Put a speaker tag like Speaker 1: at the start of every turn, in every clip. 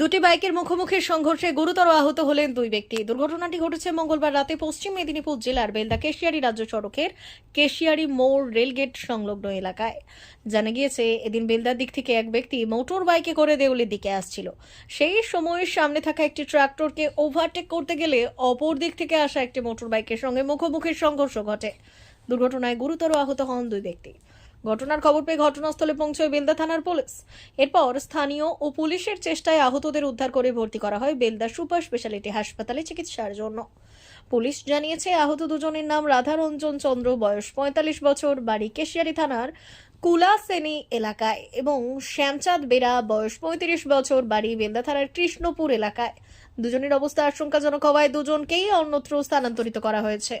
Speaker 1: দুটি বাইকের মুখোমুখি সংঘর্ষে গুরুতর আহত হলেন দুই ব্যক্তি। দুর্ঘটনাটি ঘটেছে মঙ্গলবার রাতে পশ্চিম মেদিনীপুর জেলার বেলদা কেশিয়ারি রাজ্য সড়কের কেশিয়ারি মোড় রেলগেট সংলগ্ন এলাকায়। জানা গিয়েছে, এদিন বেলদার দিক থেকে এক ব্যক্তি মোটর বাইকে করে দেউলির দিকে আসছিল। সেই সময় সামনে থাকা একটি ট্রাক্টরকে ওভারটেক করতে গেলে অপর দিক থেকে আসা একটি মোটর বাইকের সঙ্গে মুখোমুখি সংঘর্ষ ঘটে। দুর্ঘটনায় গুরুতর আহত হন দুই ব্যক্তি। ঘটনার খবর পেয়ে ঘটনাস্থলে পৌঁছয় বেলদা থানার পুলিশ। এরপর স্থানীয় ও পুলিশের চেষ্টায় আহতদের উদ্ধার করে ভর্তি করা হয় বেলদা সুপার স্পেশালিটি হাসপাতালে চিকিৎসার জন্য। পুলিশ জানিয়েছে, আহত দুজনের নাম রাধারঞ্জন চন্দ্র, বয়স পঁয়তাল্লিশ বছর, বাড়ি কেশিয়ারি থানার কুলাসেনি এলাকায় এবং শ্যামচাঁদ বেরা, বয়স পঁয়ত্রিশ বছর, বাড়ি বেলদা থানার কৃষ্ণপুর এলাকায়। দুজনের অবস্থা আশঙ্কাজনক হওয়ায় দুজনকেই অন্যত্র স্থানান্তরিত করা হয়েছে।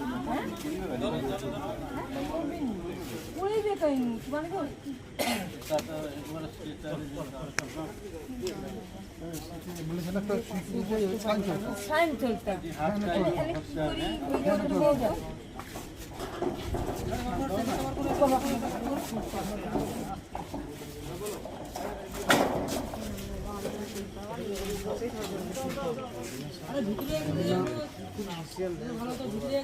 Speaker 2: Right.
Speaker 3: উড়িয়ে মানে কই সাইন চলতা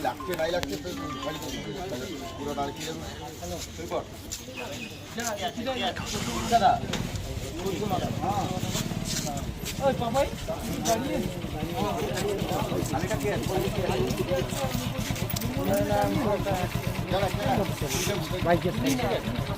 Speaker 4: লাগছে নাই লাগছে তো খালি পুরো দাঁড় কি
Speaker 5: ভর্তি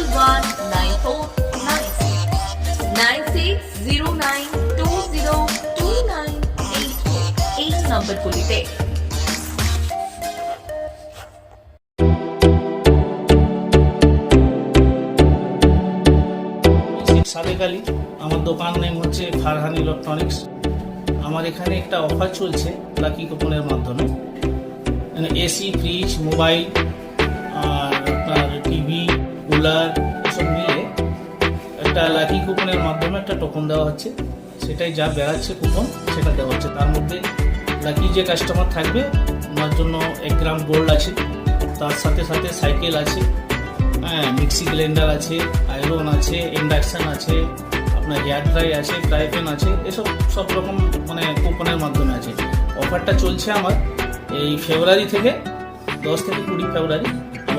Speaker 5: double
Speaker 2: one nine আমার দোকান নেম হচ্ছে ফারহান ইলেকট্রনিক্স। আমার এখানে একটা অফার চলছে লাকি কুপনের মাধ্যমে। মানে এসি, ফ্রিজ, মোবাইল, আর কুলার এসব একটা লাকি কুপনের মাধ্যমে একটা টোকন দেওয়া হচ্ছে। সেটাই যা বেড়াচ্ছে কুপন সেটা দেওয়া হচ্ছে। তার মধ্যে লাকি যে কাস্টমার থাকবে, ওনার জন্য এক গ্রাম গোল্ড আছে। তার সাথে সাথে সাইকেল আছে। হ্যাঁ মিক্সি ব্লেন্ডার আছে আয়রন আছে ইন্ডাকশন আছে, আপনার হেয়ার ড্রাই আছে ড্রাই প্যান আছে, এসব সব রকম মানে কুপনের মাধ্যমে আছে। অফারটা চলছে আমার এই ফেব্রুয়ারি থেকে, দশ থেকে কুড়ি ফেব্রুয়ারি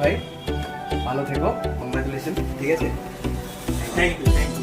Speaker 6: ভাই। ভালো থেকো। কংগ্রাচুলেশন ঠিক আছে?
Speaker 2: Thank you thank you